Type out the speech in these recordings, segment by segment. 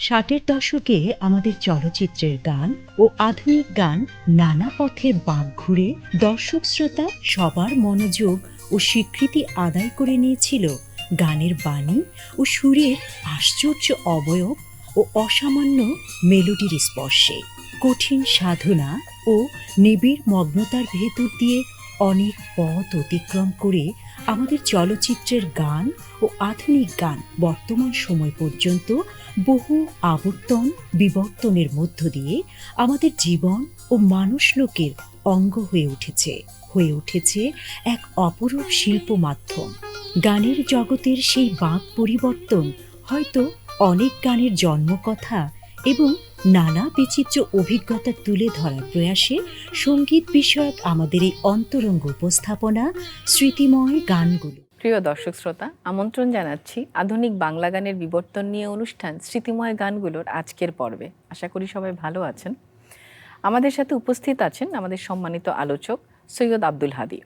ষাটের দশকে আমাদের চলচ্চিত্রের গান ও আধুনিক গান নানা পথে বাঁক ঘুরে দর্শক শ্রোতা সবার মনোযোগ ও স্বীকৃতি আদায় করে নিয়েছিল। গানের বাণী ও সুরের আশ্চর্য অবয়ব ও অসামান্য মেলোডির স্পর্শে। কঠিন সাধনা ও নিবিড় মগ্নতার ভেতর দিয়ে অনেক পথ অতিক্রম করে আমাদের চলচ্চিত্রের গান ও আধুনিক গান বর্তমান সময় পর্যন্ত বহু আবর্তন বিবর্তনের মধ্য দিয়ে আমাদের জীবন ও মানুষ লোকের অঙ্গ হয়ে উঠেছে হয়ে উঠেছে এক অপরূপ শিল্প মাধ্যম। গানের জগতের সেই বাঁক পরিবর্তন হয়তো অনেক গানের জন্মকথা এবং নানা বিচিত্র অভিজ্ঞতা তুলে ধরার প্রয়াসে সংগীত বিষয়ক আমাদের এই অন্তরঙ্গ উপস্থাপনা, স্মৃতিময় গানগুলো। প্রিয় দর্শক শ্রোতা, আমন্ত্রণ জানাচ্ছি আধুনিক বাংলা গানের বিবর্তন নিয়ে অনুষ্ঠান স্মৃতিময় গানগুলোর আজকের পর্বে। আশা করি সবাই ভালো আছেন। আমাদের সাথে উপস্থিত আছেন আমাদের সম্মানিত আলোচক সৈয়দ আব্দুল হাদি।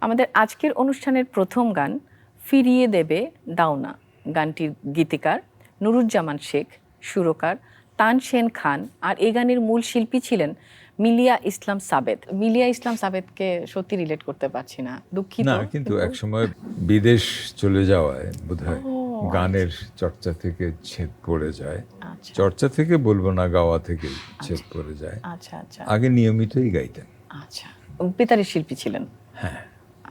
আমাদের আজকের অনুষ্ঠানের প্রথম গান, ফিরিয়ে দেবে দাওনা। গানটির গীতিকার নুরুজ্জামান শেখ, সুরকার তানসেন খান আর এই গানের মূল শিল্পী ছিলেন মিলিয়া ইসলাম সাবেদ। মিলিয়া ইসলাম সাবেদকে সত্যি রিলেট করতে পারছি না দুঃখিত। না কিন্তু এক সময় বিদেশ চলে যাওয়ায় বোধহয় গানের চর্চা থেকে ছেদ পড়ে যায়। আচ্ছা। চর্চা থেকে বলব না গাওয়া থেকে ছেদ পড়ে যায়। আচ্ছা আচ্ছা। আগে নিয়মিতই গাইতেন। আচ্ছা। বেতারের শিল্পী ছিলেন? হ্যাঁ।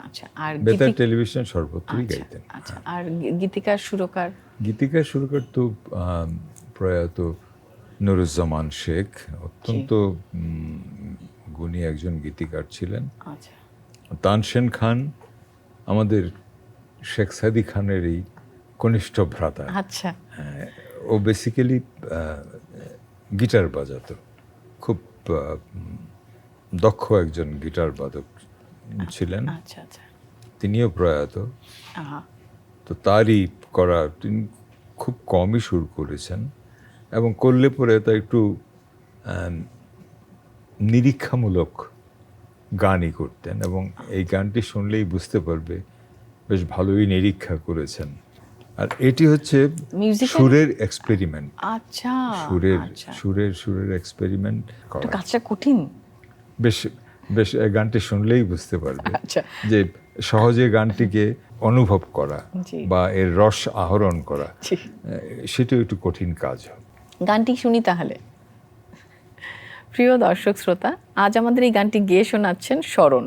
আচ্ছা আর বেতার টেলিভিশন সর্বত্রই আচ্ছা, গাইতেন আচ্ছা। আর গীতিকার সুরকার? গীতিকা সুরকার তো প্রয়াত নুরুজ্জামান শেখ অত্যন্ত গুণী একজন গীতিকার ছিলেন। আচ্ছা। তানসেন খান আমাদের শেখ সাদি খানেরই কনিষ্ঠ ভ্রাতা। আচ্ছা। হ্যাঁ, ও বেসিক্যালি গিটার বাজাতো। খুব দক্ষ একজন গিটার বাদক ছিলেন। আচ্ছা আচ্ছা। তিনিও প্রয়াত। তো তারই করা তিনি খুব কমই সুর করেছেন। এবং করলে পরে তা একটু নিরীক্ষামূলক গানই করতেন এবং এই গানটি শুনলেই বুঝতে পারবে বেশ ভালোই নিরীক্ষা করেছেন। আর এটি হচ্ছে সুরের এক্সপেরিমেন্ট আচ্ছা সুরের আচ্ছা। সুরের সুরের এক্সপেরিমেন্ট একটু কাজটা কঠিন। বেশ বেশ গানটি শুনলেই বুঝতে পারবে আচ্ছা। যে সহজে গানটিকে অনুভব করা বা এর রস আহরণ করা। সেটাও একটু কঠিন কাজ গানটি শুনি তাহলে। প্রিয় দর্শক শ্রোতা আজ আমাদের এই গানটি গেয়ে শোনাচ্ছেন স্মরণ।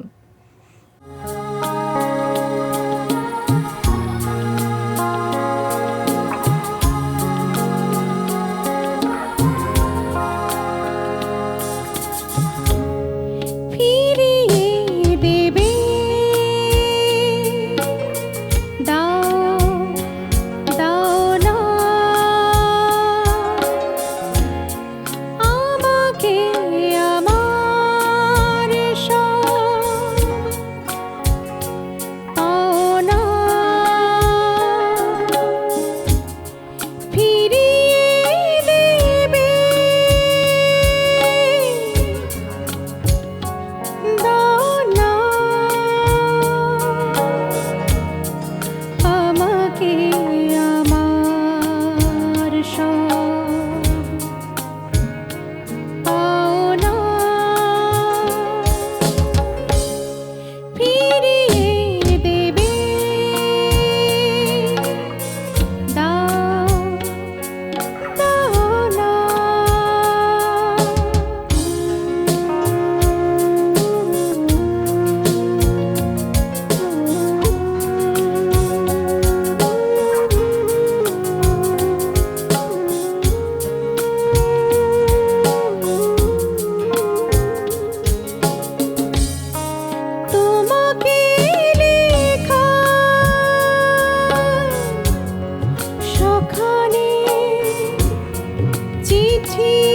tears.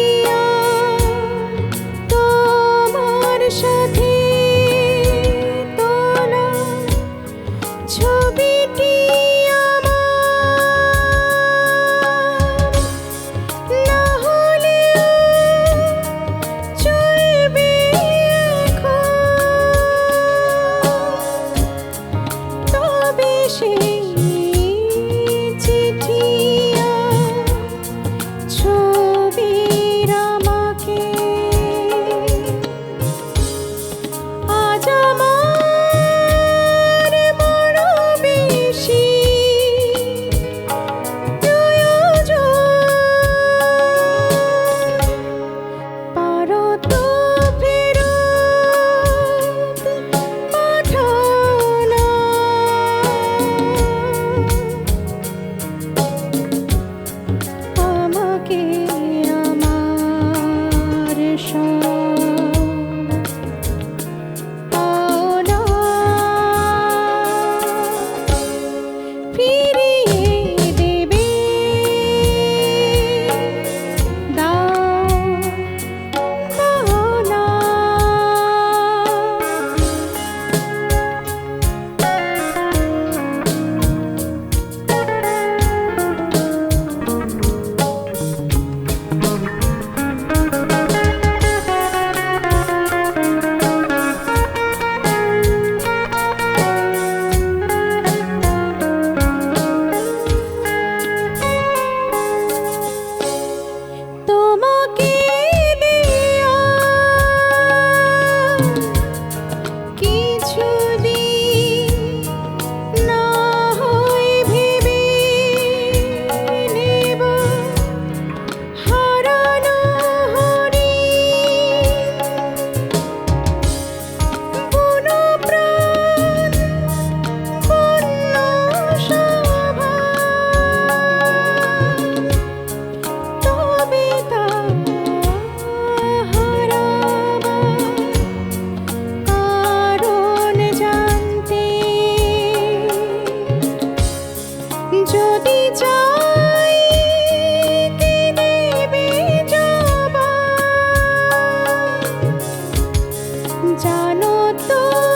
জানো তো?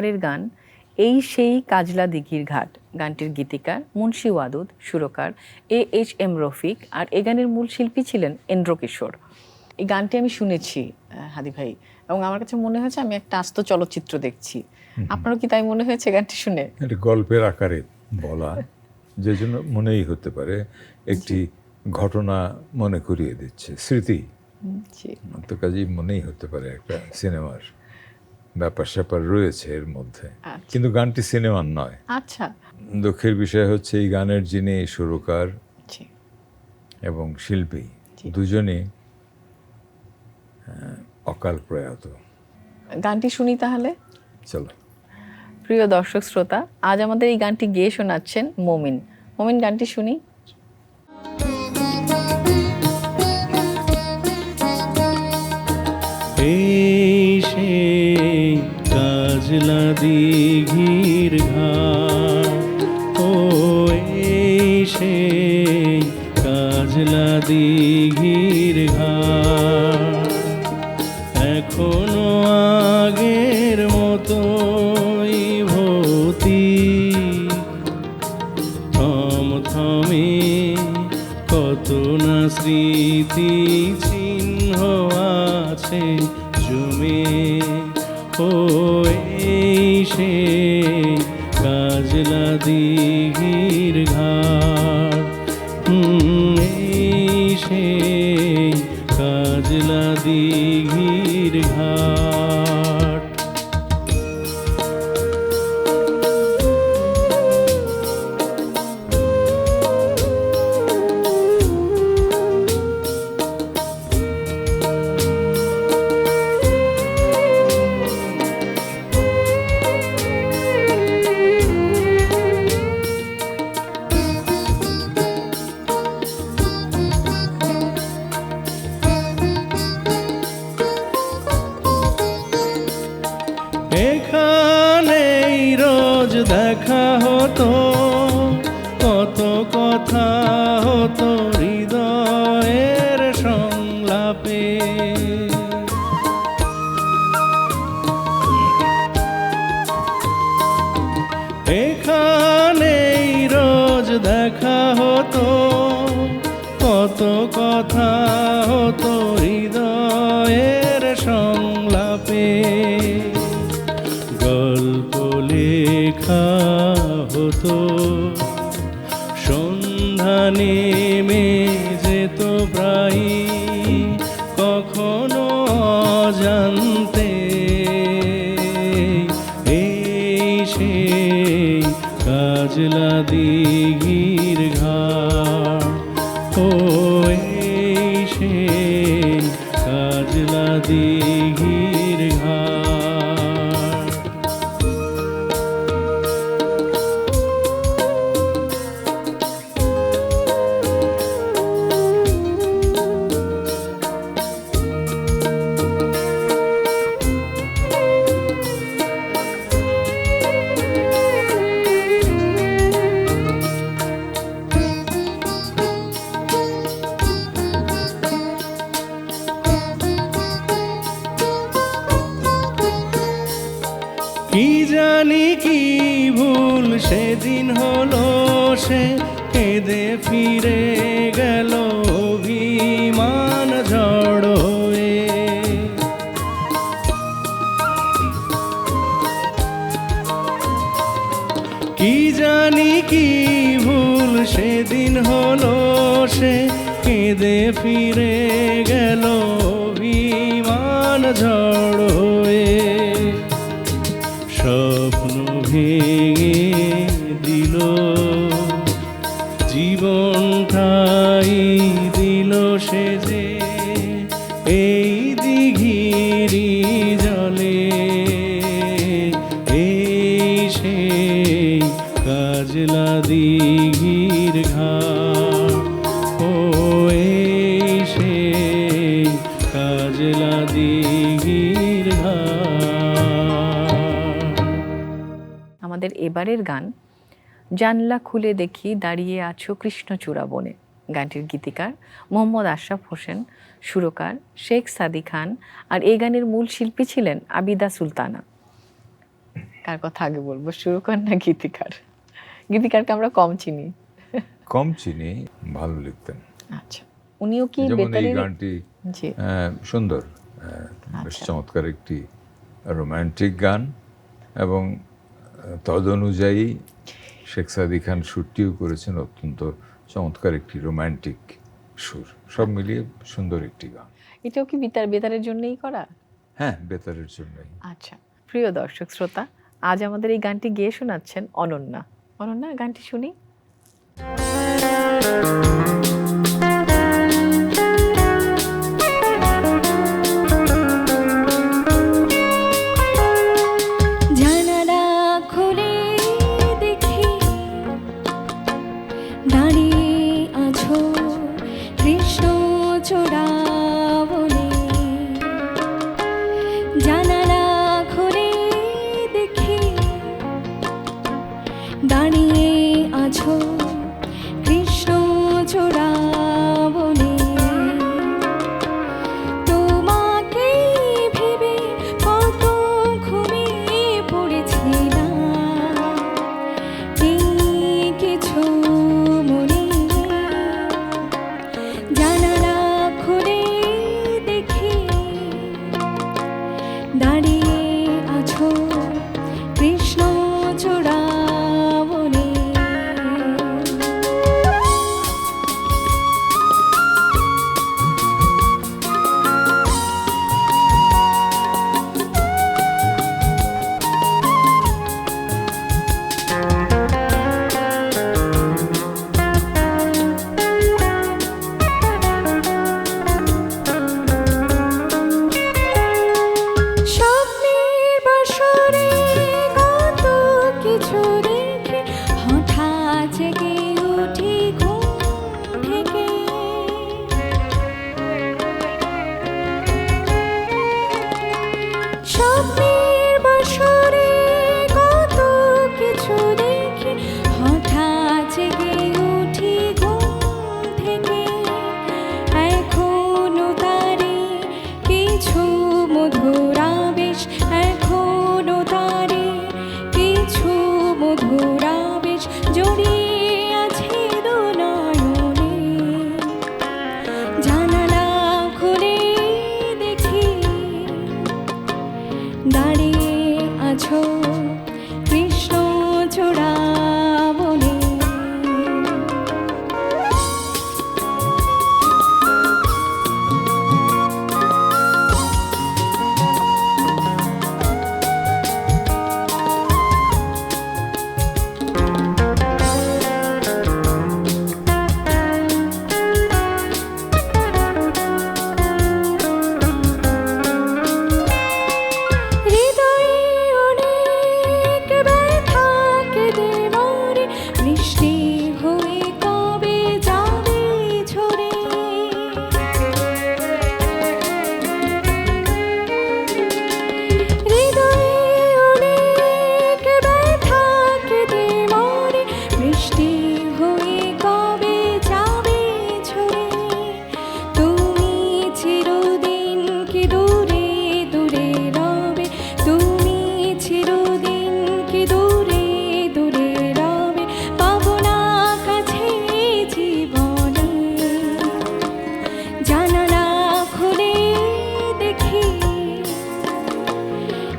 এবারের গান এই সেই কাজলা দিঘির ঘাট গানটির গীতিকার মুন্সি ওয়াদুদ সুরকার এ এইচ এম রফিক আর এ গানের মূল শিল্পী ছিলেন এন্দ্র কিশোর। এই গানটি আমি শুনেছি হাদি ভাই এবং আমার কাছে মনে হয়েছে আমি একটা আস্ত চলচ্চিত্র দেখছি। আপনারও কি তাই মনে হয়েছে গানটি শুনে? এটা গল্পের আকারে বলা যে জন্য মনেই হতে পারে একটি ঘটনা মনে করিয়ে দিচ্ছে স্মৃতি। তো কাজেই মনেই হতে পারে একটা সিনেমার ব্যাপার স্যাপার রয়েছে এর মধ্যে। আচ্ছা। কিন্তু গানটি সিনেমার নয়। আচ্ছা। দুঃখের বিষয় হচ্ছে এই গানের যিনি সুরকার এবং শিল্পী আহ, অকাল প্রয়াত। গানটি শুনি তাহলে? চলো। প্রিয় দর্শক শ্রোতা আজ আমাদের এই গানটি গেয়ে শোনাচ্ছেন মমিন। মমিন গানটি শুনি। এই কাজলা দিঘির ঘাট। ও এই সেই কাজলা দিঘির নেমে কি জানি কি ভুল, সেদিন হলো সে কেঁদে ফিরে গেল অভিমান ঝড় হয়ে। কি জানি কি ভুল, সেদিন হলো সে কেঁদে ফিরে গেল আমাদের এবারের গান। জানলা খুলে দেখি দাঁড়িয়ে আছো কৃষ্ণচূড়া বনে। গানটির গীতিকার মোহাম্মদ আশরাফ হোসেন সুরকার শেখ সাদি খান আর এই গানের মূল শিল্পী ছিলেন আবিদা সুলতানা। কার কথা আগে বলব সুরকার না গীতিকার? গীতিকারকে আমরা কম চিনি। কম চিনি ভালো লিখতেন। আচ্ছা উনিও কি যেমন এই গানটি সুন্দর বেশ আচ্ছা। চমৎকার একটি রোমান্টিক গান এবং তদনুযায়ী শেখ সাদি খান সুরটিও করেছেন অত্যন্ত চমৎকার একটি রোমান্টিক সুর। সব মিলিয়ে সুন্দর একটি গান। এটাও কি বেতার বেতারের জন্যই করা? হ্যাঁ বেতারের জন্যই। আচ্ছা প্রিয় দর্শক শ্রোতা আজ আমাদের এই গানটি গেয়ে শোনাচ্ছেন অনন্যা। অনন্যা গানটি শুনি।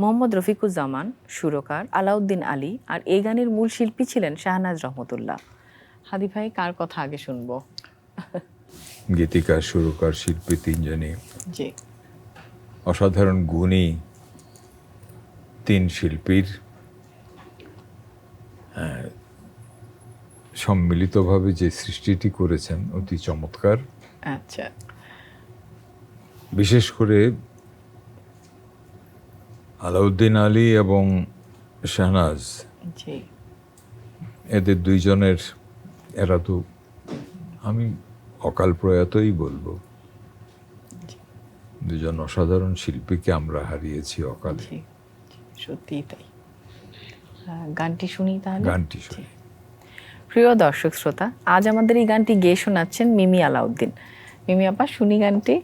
মোহাম্মদ রফিকুজ্জামান সুরকার আলাউদ্দিন আলী আর এই গানের মূল শিল্পী ছিলেন শাহনাজ রহমতুল্লাহ। হাদি ভাই কার কথা আগে শুনব? গীতিকার সুরকার শিল্পী তিনজনই। জি। অসাধারণ গুণী তিন শিল্পীর সম্মিলিতভাবে যে সৃষ্টিটি করেছেন অতি চমৎকার। আচ্ছা। বিশেষ করে আলাউদ্দিন আলী এবং শাহনাজ। এদের দুইজনের এরা তো আমি অকাল প্রয়াতই বলব। দুজন অসাধারণ শিল্পীকে আমরা হারিয়েছি অকালে। সত্যিই তাই। গানটি শুনি তাহলে? গানটি শুনি। প্রিয় দর্শক শ্রোতা আজ আমাদের এই গানটি গেয়ে শোনাচ্ছেন মিমি আলাউদ্দিন। মিমি আপা শুনি গানটি।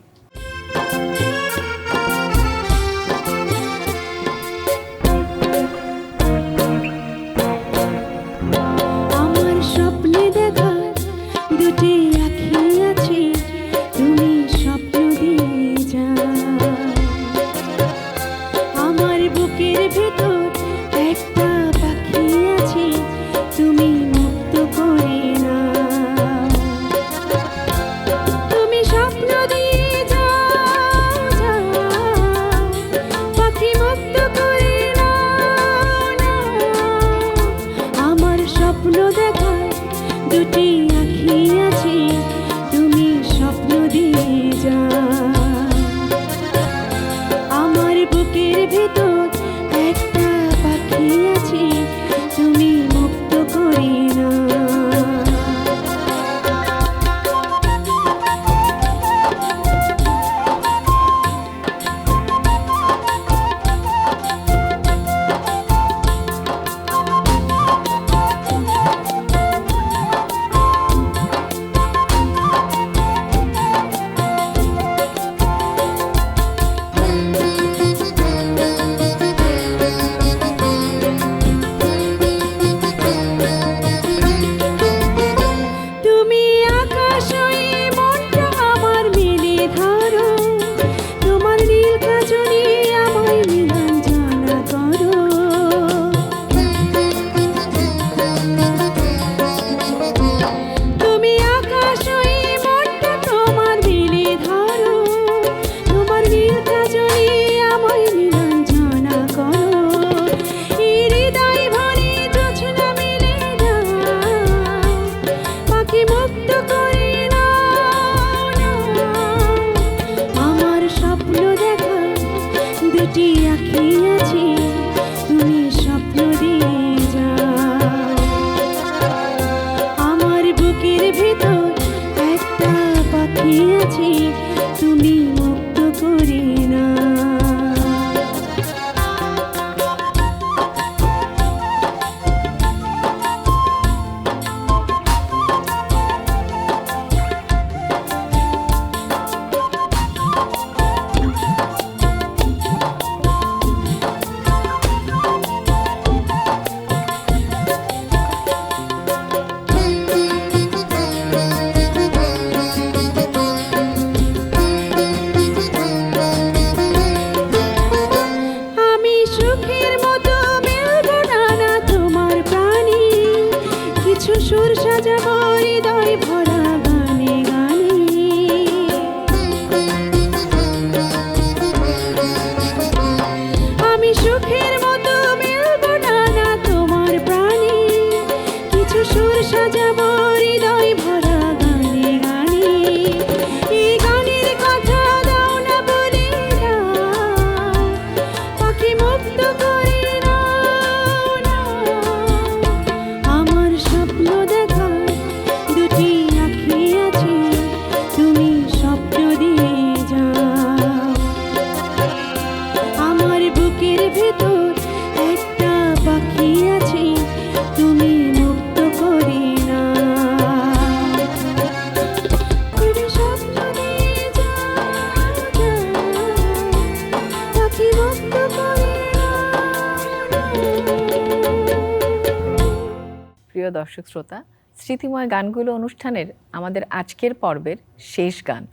প্রিয় দর্শক শ্রোতা স্মৃতিময় গানগুলো অনুষ্ঠানের আমাদের আজকের পর্বের শেষ গান।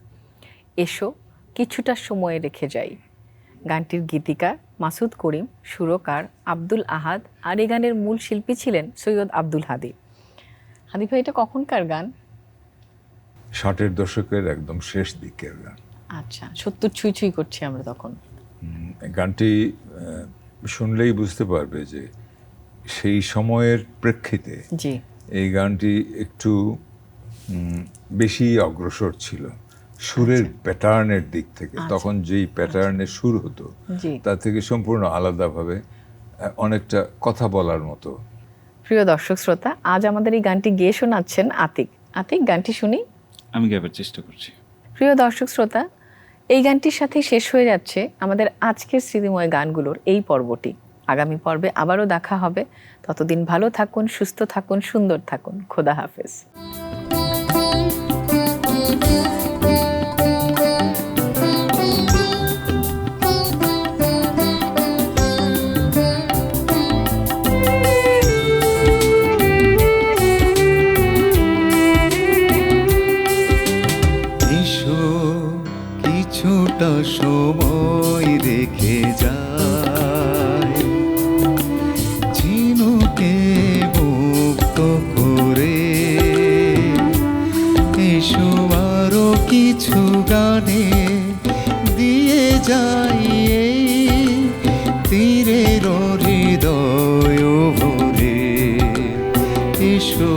এসো কিছুটা সময়ে রেখে যাই। গানটির গীতিকার মাসুদ করিম সুরকার আব্দুল আহাদ আর এই গানের মূল শিল্পী ছিলেন সৈয়দ আব্দুল হাদি। হাদি ভাই এটা কখনকার গান? ষাটের দশকের একদম শেষ দিকের গান। আচ্ছা সত্তর ছুঁই ছুঁই করছি আমরা তখন। গানটি শুনলেই বুঝতে পারবে যে সেই সময়ের প্রেক্ষিতে জি। এই গানটি একটু বেশি অগ্রসর ছিল। সুরের প্যাটার্নের দিক থেকে। তখন যেই প্যাটার্নের সুর হতো জি। তার থেকে সম্পূর্ণ আলাদাভাবে অনেকটা কথা বলার মতো। প্রিয় দর্শক শ্রোতা আজ আমাদের এই গানটি গেয়ে শোনাচ্ছেন আতিক। আতিক গানটি শুনি। আমি গাইবার চেষ্টা করছি। প্রিয় দর্শক শ্রোতা এই গানটির সাথে শেষ হয়ে যাচ্ছে আমাদের আজকের স্মৃতিময় গানগুলোর এই পর্বটি। আগামী পর্বে আবারও দেখা হবে। ততদিন ভালো থাকুন সুস্থ থাকুন সুন্দর থাকুন। খোদা হাফেজ। হৃদয় ভরে। এসো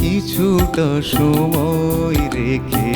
কিছুটা সময় রেখে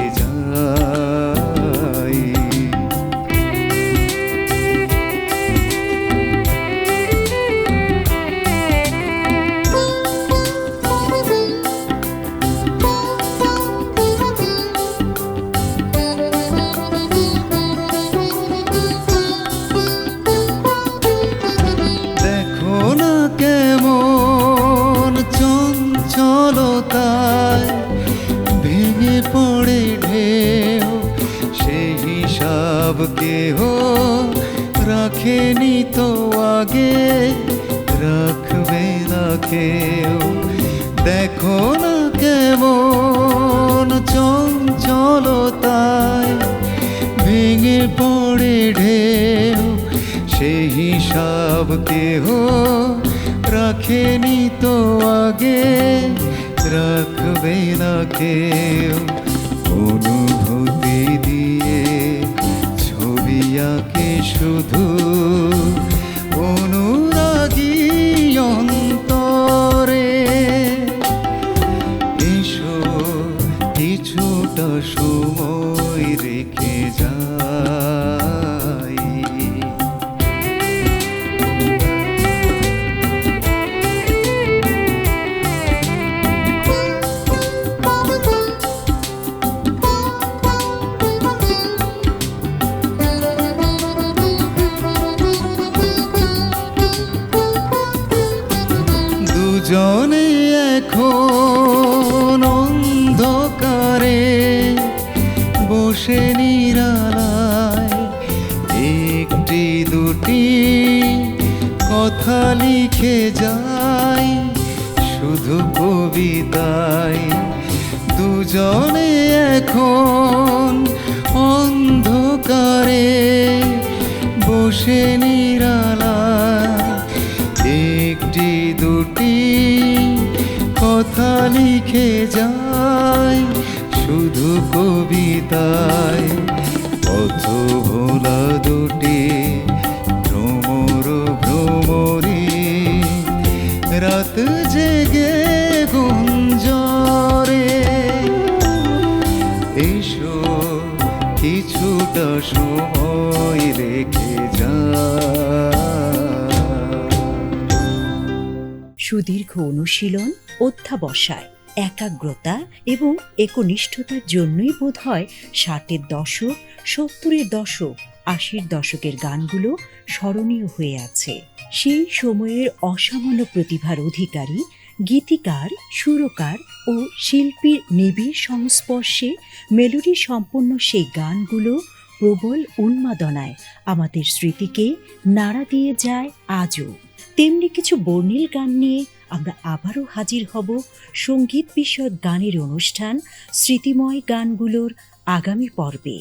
কেউ। দেখো না কেমন চঞ্চলতায় ভেঙে পড়ে ঢেউ। সেই হিসাব কেহ রাখেনি তো আগে, রাখবে না কেউ। অনুভূতি দিয়ে ছবি আঁকে শুধু দুজনে এখন অন্ধকারে বসে নিরালায়। একটি দুটি কথা লিখে যাই, শুধু কবিতায় দুজনে এখন অন্ধকারে বসে নিরালায় কবিতায় পথ ভোলা দুটি ভ্রমর ভ্রমরি, রাত জেগে গুঞ্জরে। এসো কিছুটা সময় রেখে যা। সুদীর্ঘ অনুশীলন অধ্যাবসায়। একাগ্রতা এবং একনিষ্ঠতার জন্যই বোধ হয় ষাটের দশক, সত্তরের দশক, আশির দশকের গানগুলো স্মরণীয় হয়ে আছে। সেই সময়ের অসামান্য প্রতিভার অধিকারী, গীতিকার, সুরকার ও শিল্পীর নিবিড় সংস্পর্শে মেলোডি সম্পন্ন সেই গানগুলো প্রবল উন্মাদনায় আমাদের স্মৃতিকে নাড়া দিয়ে যায় আজও। তেমনি কিছু বর্ণিল গান নিয়ে আমরা আবারও হাজির হব সংগীত বিষয়ক গানের অনুষ্ঠান স্মৃতিময় গানগুলোর আগামী পর্বে।